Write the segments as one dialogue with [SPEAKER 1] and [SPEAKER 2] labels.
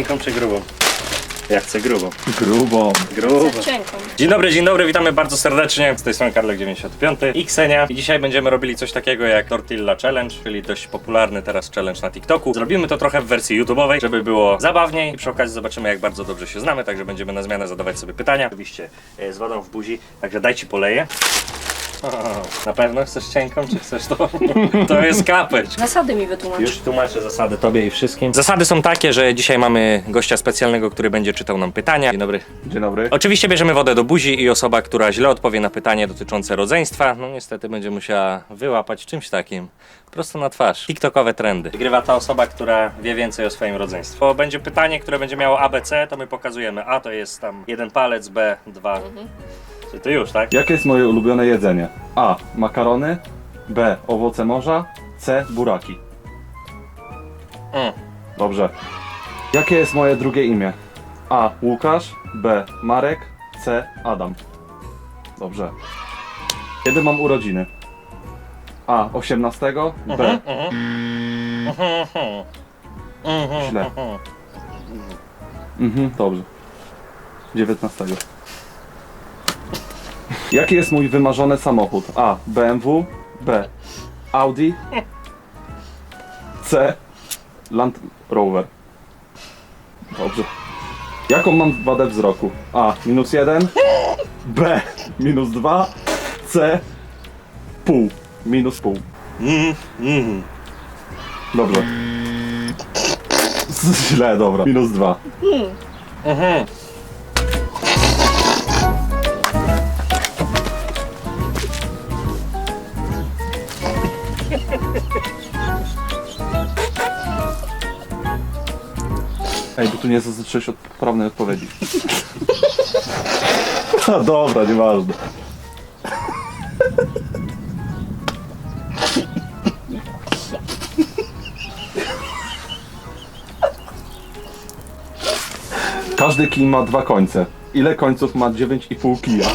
[SPEAKER 1] cienką czy grubą? Ja chcę grubą.
[SPEAKER 2] Grubą.
[SPEAKER 1] Grubą.
[SPEAKER 3] Cienką.
[SPEAKER 1] Dzień dobry, dzień dobry, witamy bardzo serdecznie. Z tej strony Karlek95 i Ksenia. I dzisiaj będziemy robili coś takiego jak Tortilla Challenge, czyli dość popularny teraz challenge na TikToku. Zrobimy to trochę w wersji YouTube'owej, żeby było zabawniej i przy okazji zobaczymy jak bardzo dobrze się znamy, także będziemy na zmianę zadawać sobie pytania. Oczywiście e, z wodą w buzi, także daj ci poleję. Na pewno chcesz cienką, czy chcesz to? To jest kapeć.
[SPEAKER 3] Zasady mi wytłumacz.
[SPEAKER 1] Już tłumaczę zasady tobie i wszystkim. Zasady są takie, że dzisiaj mamy gościa specjalnego, który będzie czytał nam pytania. Dzień dobry.
[SPEAKER 2] Dzień dobry.
[SPEAKER 1] Oczywiście bierzemy wodę do buzi i osoba, która źle odpowie na pytanie dotyczące rodzeństwa, no niestety będzie musiała wyłapać czymś takim. Prosto na twarz. TikTokowe trendy. Wygrywa ta osoba, która wie więcej o swoim rodzeństwie. Bo będzie pytanie, które będzie miało ABC, to my pokazujemy. A to jest tam jeden palec, B, dwa. Czy to już, tak?
[SPEAKER 2] Jakie jest moje ulubione jedzenie? A. Makarony. B. Owoce morza. C. Buraki.
[SPEAKER 1] Mm.
[SPEAKER 2] Dobrze. Jakie jest moje drugie imię? A. Łukasz. B. Marek. C. Adam. Dobrze. Kiedy mam urodziny? A. 18. B. Źle. Mhm, dobrze. 19. Jaki jest mój wymarzony samochód? A. BMW. B. Audi. C. Land Rover. Dobrze. Jaką mam wadę wzroku? A. Minus 1. B. Minus 2. C. Pół. Minus pół.
[SPEAKER 1] Mm.
[SPEAKER 2] Dobrze. Źle, dobra. Minus 2.
[SPEAKER 1] Mhm.
[SPEAKER 2] Ej, bo tu nie zaznaczyłeś od poprawnej odpowiedzi. A dobra, nieważne. Każdy kij ma dwa końce. Ile końców ma 9,5 kija?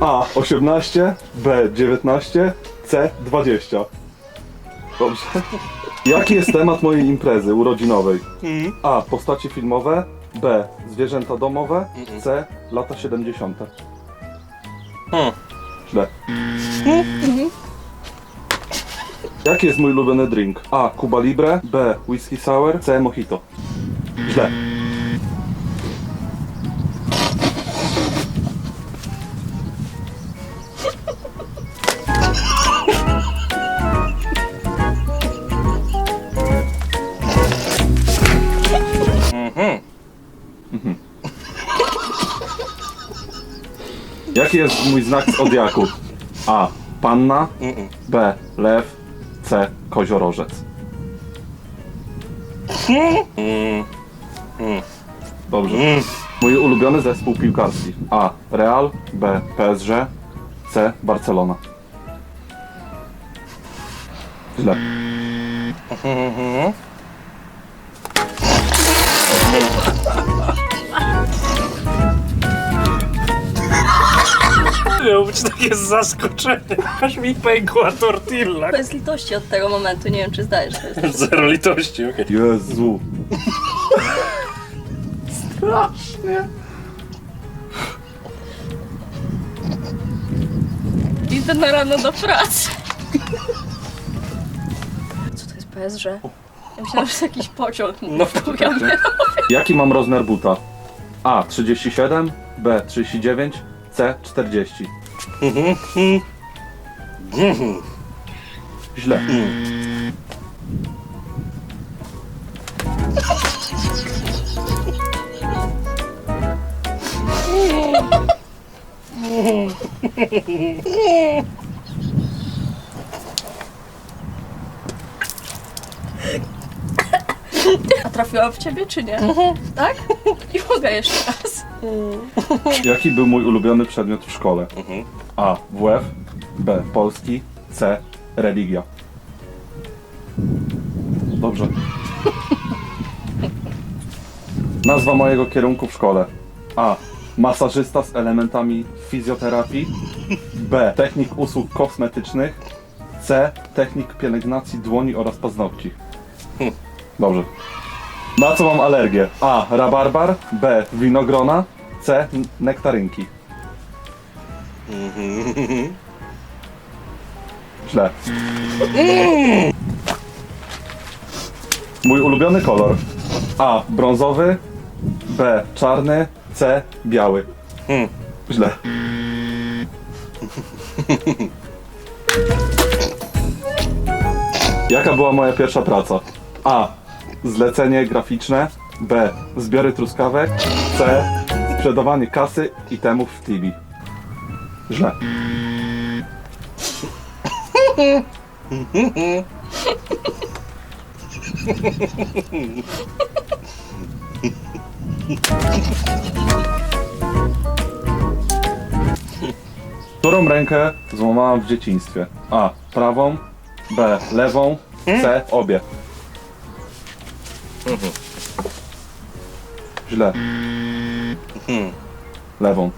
[SPEAKER 2] A. 18 B. 19 C. 20 Dobrze. Jaki jest temat mojej imprezy urodzinowej? A. Postacie filmowe. B. Zwierzęta domowe. C. Lata 70.
[SPEAKER 1] Hmm.
[SPEAKER 2] Źle. Jaki jest mój ulubiony drink? A. Cuba Libre. B. Whisky Sour. C. Mojito. Źle. Jaki jest mój znak zodiaku? A. Panna. B. Lew. C. Koziorożec. Dobrze.
[SPEAKER 1] Mm.
[SPEAKER 2] Mój ulubiony zespół piłkarski. A. Real. B. PSG. C. Barcelona. Źle.
[SPEAKER 1] Miało być takie zaskoczenie. Aż mi pękła tortilla.
[SPEAKER 3] Bez litości od tego momentu, nie wiem czy zdajesz sobie.
[SPEAKER 1] Zero litości, okej.
[SPEAKER 2] Jezu.
[SPEAKER 3] Idę na rano do pracy. Co to jest PSG? Ja myślałam, że to jakiś pociąg.
[SPEAKER 1] No,
[SPEAKER 3] mnie.
[SPEAKER 2] Jaki mam rozmiar buta? A. 37. B. 39. C. 40. Źle.
[SPEAKER 3] A trafiłam w ciebie czy nie? Tak? Nie mogę jeszcze raz.
[SPEAKER 2] Jaki był mój ulubiony przedmiot w szkole?
[SPEAKER 1] Mhm.
[SPEAKER 2] A. WF. B. Polski. C. Religia. Dobrze. Nazwa mojego kierunku w szkole. A. Masażysta z elementami fizjoterapii. B. Technik usług kosmetycznych. C. Technik pielęgnacji dłoni oraz paznokci. Dobrze. Na co mam alergię? A. Rabarbar. B. Winogrona. C. Nektarynki. Źle. Mój ulubiony kolor. A. Brązowy. B. Czarny. C. Biały.
[SPEAKER 1] Hmm.
[SPEAKER 2] Źle. Jaka była moja pierwsza praca? A. Zlecenie graficzne. B. Zbiory truskawek. C. Sprzedawanie kasy i temów w Tibi. Źle. Którą rękę złamałam w dzieciństwie? A. Prawą. B. Lewą. C. Obie. Źle. Lewą.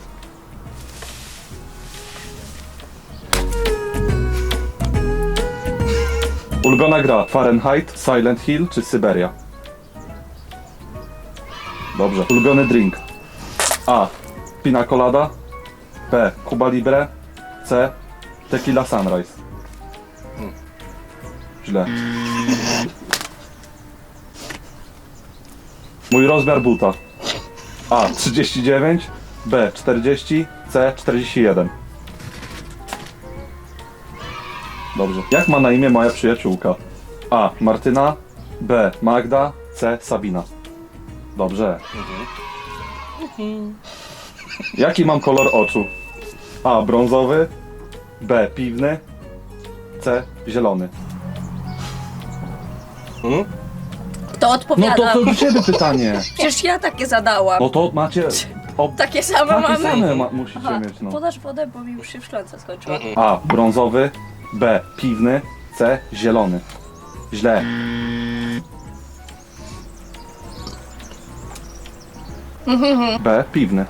[SPEAKER 2] Ulubiona gra Fahrenheit, Silent Hill czy Syberia? Dobrze. Ulubiony drink. A. Pina colada. B. Cuba Libre. C. Tequila Sunrise. Źle. Mój rozmiar buta. A. 39. B. 40. C. 41. Dobrze. Jak ma na imię moja przyjaciółka? A. Martyna. B. Magda. C. Sabina. Dobrze. Jaki mam kolor oczu? A. Brązowy. B. Piwny. C. Zielony.
[SPEAKER 3] Kto
[SPEAKER 2] No
[SPEAKER 3] odpowiada?
[SPEAKER 2] to to do ciebie pytanie.
[SPEAKER 3] Przecież ja takie zadałam.
[SPEAKER 2] No to macie. O,
[SPEAKER 3] Takie same
[SPEAKER 2] takie
[SPEAKER 3] mamy.
[SPEAKER 2] same ma, musicie
[SPEAKER 3] Aha,
[SPEAKER 2] mieć, no.
[SPEAKER 3] Podasz wodę, bo mi już się w szklance skończyła.
[SPEAKER 2] A. Brązowy. B. Piwny. C. Zielony. Źle. B. Piwny.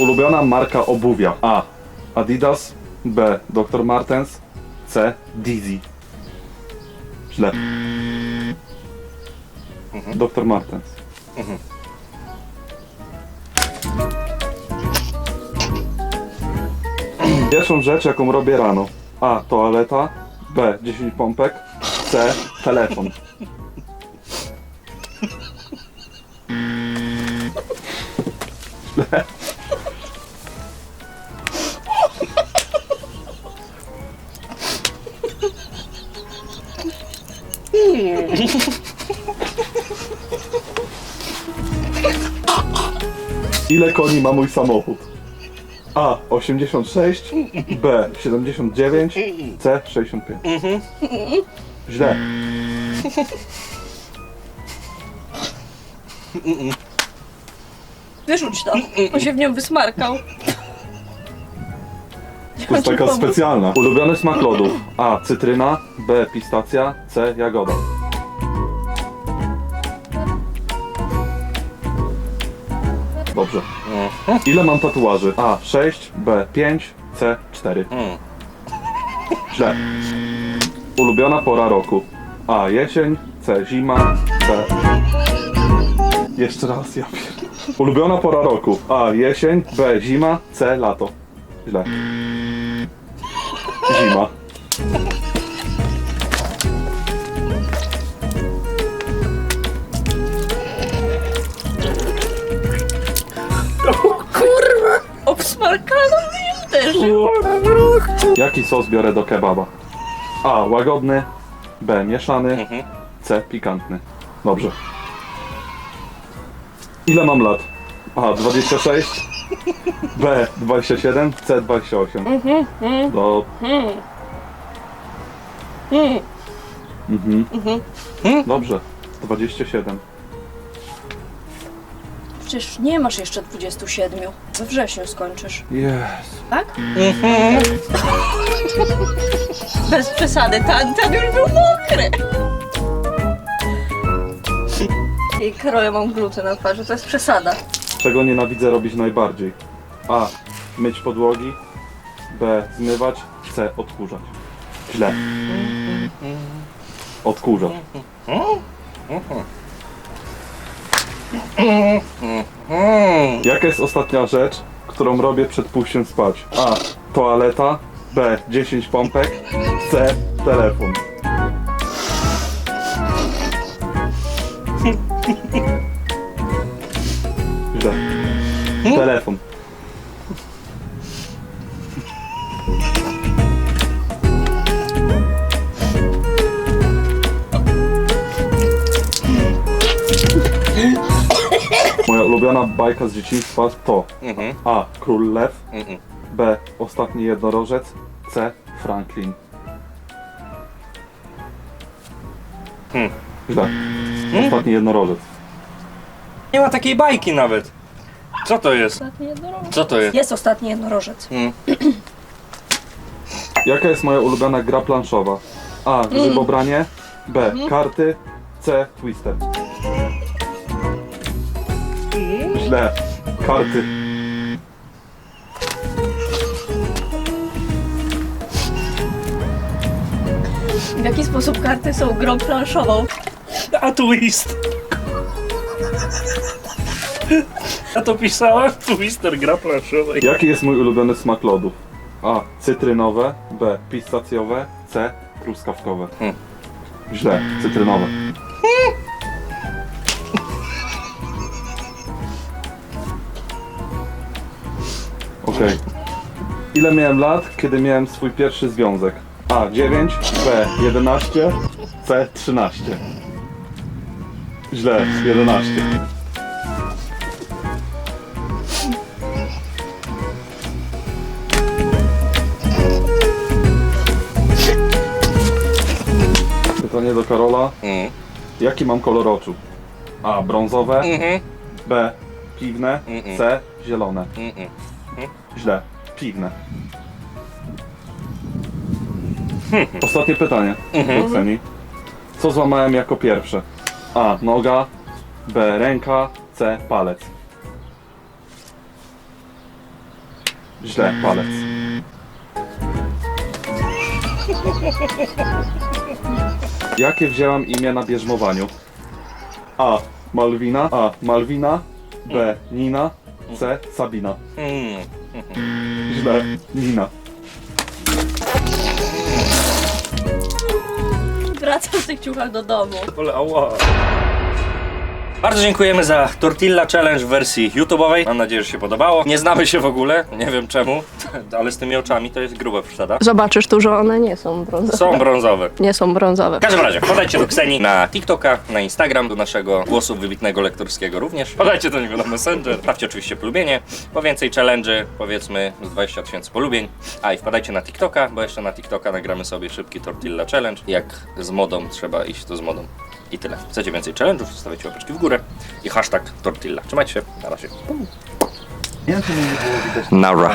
[SPEAKER 2] Ulubiona marka obuwia. A. Adidas. B. Dr. Martens. C. Dizzy. Źle. Dr. Martens. Pierwszą rzecz, jaką robię rano. A. Toaleta. B. 10 pompek. C. Telefon. Ile koni ma mój samochód? A. 86. B. 79. C. 65. Źle.
[SPEAKER 3] Wyrzuć to. On się w nią wysmarkał.
[SPEAKER 2] To jest taka specjalna. Ulubiony smak lodów. A. Cytryna. B. Pistacja. C. Jagoda. Dobrze. Ile mam tatuaży? A. 6. B. 5. C. 4.
[SPEAKER 1] Mm.
[SPEAKER 2] Źle. Ulubiona pora roku. A. Jesień. C. Zima. D. Jeszcze raz, ja pier... Ulubiona pora roku. A. Jesień. B. Zima. C. Lato. Źle. Zima.
[SPEAKER 3] Kurwa! Obsmarkano mnie uderzył.
[SPEAKER 2] Jaki sos biorę do kebaba? A. Łagodny. B. Mieszany.
[SPEAKER 1] Mhm.
[SPEAKER 2] C. Pikantny. Dobrze. Ile mam lat? A. 26. B. 27. C. 28. Do... Mhm. Dobrze. 27.
[SPEAKER 3] Przecież nie masz jeszcze 27. We wrześniu skończysz.
[SPEAKER 2] Jest.
[SPEAKER 3] Tak? Bez przesady, ten, ten już był mokry. I Karol, ja mam gluty na twarzy, to jest przesada.
[SPEAKER 2] Czego nienawidzę robić najbardziej? A. Myć podłogi. B. Zmywać. C. Odkurzać. Źle. Odkurzać. Jaka jest ostatnia rzecz, którą robię przed pójściem spać? A. Toaleta. B. 10 pompek. C. Telefon. Źle. Telefon. Ulubiona bajka z dzieciństwa to
[SPEAKER 1] Mhm.
[SPEAKER 2] A. Król Lew
[SPEAKER 1] Mhm.
[SPEAKER 2] B. Ostatni jednorożec C. Franklin
[SPEAKER 1] Hmm.
[SPEAKER 2] Źle. Ostatni jednorożec.
[SPEAKER 1] Nie ma takiej bajki nawet. Co to jest?
[SPEAKER 3] Ostatni jednorożec.
[SPEAKER 1] Co to jest?
[SPEAKER 3] Jest ostatni jednorożec.
[SPEAKER 1] Mm.
[SPEAKER 2] Jaka jest moja ulubiona gra planszowa? A. Grzybobranie B. Karty C. Twister Źle. Karty.
[SPEAKER 3] W jaki sposób karty są grą planszową?
[SPEAKER 1] A twist. Ja to pisałem. Twister gra planszowa.
[SPEAKER 2] Jaki jest mój ulubiony smak lodów? A. Cytrynowe B. Pistacjowe C. Truskawkowe
[SPEAKER 1] Hmm.
[SPEAKER 2] Źle. Cytrynowe Okej. Ile miałem lat, kiedy miałem swój pierwszy związek? A. 9 B. 11 C. 13 Źle. 11 Pytanie do Karola.
[SPEAKER 1] Mm.
[SPEAKER 2] Jaki mam kolor oczu? A. Brązowe
[SPEAKER 1] Mhm.
[SPEAKER 2] B. Piwne
[SPEAKER 1] Mm-mm.
[SPEAKER 2] C. Zielone. Źle. Piwne. Ostatnie pytanie Kseni. Co złamałem jako pierwsze? A. Noga. B. Ręka. C. Palec. Źle. Palec. Jakie wzięłam imię na bierzmowaniu? A. Malwina. A. Malwina. B. Nina. C. Sabina.
[SPEAKER 1] Mm.
[SPEAKER 2] Źle. Nina.
[SPEAKER 3] Wracam w tych ciuchach do domu.
[SPEAKER 1] Ale ała. Bardzo dziękujemy za Tortilla Challenge w wersji YouTube'owej. Mam nadzieję, że się podobało. Nie znamy się w ogóle, nie wiem czemu, ale z tymi oczami to jest gruba przesada.
[SPEAKER 3] Zobaczysz tu, że one nie są brązowe.
[SPEAKER 1] Są brązowe.
[SPEAKER 3] Nie są brązowe.
[SPEAKER 1] W każdym razie, podajcie do Kseni na TikToka, na Instagram, do naszego głosu wybitnego lektorskiego również. Podajcie do niego na Messenger. Stawcie oczywiście polubienie, po więcej challenge, powiedzmy z 20 tysięcy polubień. A i wpadajcie na TikToka, bo jeszcze na TikToka nagramy sobie szybki Tortilla Challenge. Jak z modą trzeba iść, to z modą. I tyle. Chcecie więcej challenge'ów, zostawiajcie łapeczki w górę i hashtag Tortilla. Trzymajcie się, na razie.
[SPEAKER 2] Nie wiem, czy mnie nie było widać.
[SPEAKER 1] Nara.